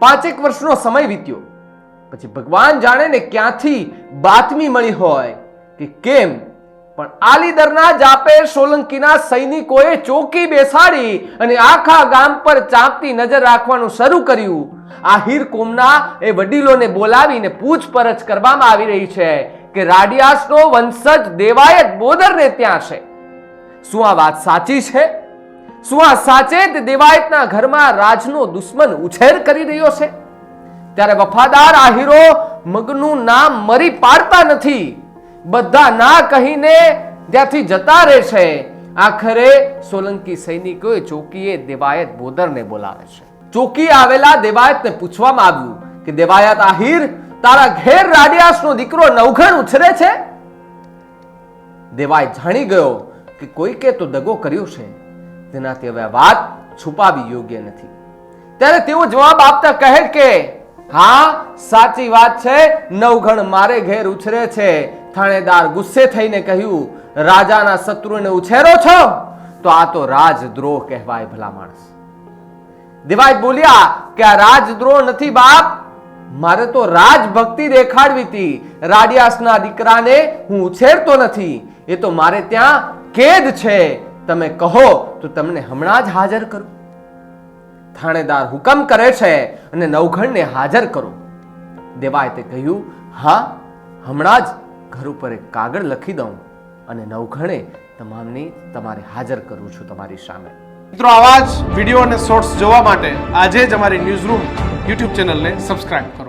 પાંચેક વર્ષનો સમય વીત્યો. પછી ભગવાન જાણે ને ક્યાંથી બાતમી મળી હોય કે કેમ? પણ આલીદરના જાપે સોલંકીના સૈનિકોએ ચોકી બેસાડી અને આખા ગામ પર ચાંપતી નજર રાખવાનું શરૂ કર્યું. આહિર કોમના એ વડીલોને બોલાવીને પૂછપરછ કરવામાં આવી રહી છે કે રાડિયાસનો વંશજ દેવાયત બોદરને ત્યાં છે. શું આ વાત સાચી છે? શું આ સાચેત દેવાયતના ઘરમાં રાજનો દુશ્મન ઉછેર કરી રહ્યો છે. ત્યારે વફાદાર આહીરો મગનું નામ મરી પાડતા નથી. બધા ના કહીને ત્યાંથી જતા રહે છે. આખરે સોલંકી સૈનિકોએ ચોકીએ દેવાયત બોદરને બોલાવે છે. ચોકી આવેલા દેવાયતને પૂછવામાં આવ્યું કે, દેવાયત આહીર, તારા ઘેર રાડિયાસનો દીકરો નવઘણ ઉછરે છે? દેવાય જાણી ગયો કે કોઈકે તો દગો કર્યો છે. તેનાથી હવે વાત છુપાવી યોગ્ય નથી. ત્યારે તેઓ જવાબ આપતા કહે કે, હા, સાચી વાત છે, નવઘણ મારે ઘેર ઉછરે છે. થાણેદાર ગુસ્સે થઈને કહ્યું, રાજાના શત્રુને ઉછેરો છો? તો આ તો રાજદ્રોહ કહેવાય ભલા માણસ. દેવાય બોલ્યા, કે આ રાજદ્રોહ નથી બાપ, મારે તો રાજભક્તિ દેખાડવી હતી. રાડિયાસના દીકરાને હું ઉછેરતો નથી. એ તો મારે ત્યાં કેદ છે. તમે કહો તો તમને હમણાં જ હાજર કરું. થાણેદાર હુકમ કરે છે અને નવઘણને હાજર કરો. દેવાયતે કહ્યું, હા, હમણાં જ ઘર ઉપર એક કાગળ લખી દઉં અને નવઘણે તમામની, તમારે હાજર કરું છું તમારી સામે. મિત્રો, આવા જ વીડિયો અને શોર્ટ્સ જોવા માટે આજે જ અમારી ન્યૂઝ રૂમ યુટ્યુબ ચેનલને સબસ્ક્રાઇબ કરો.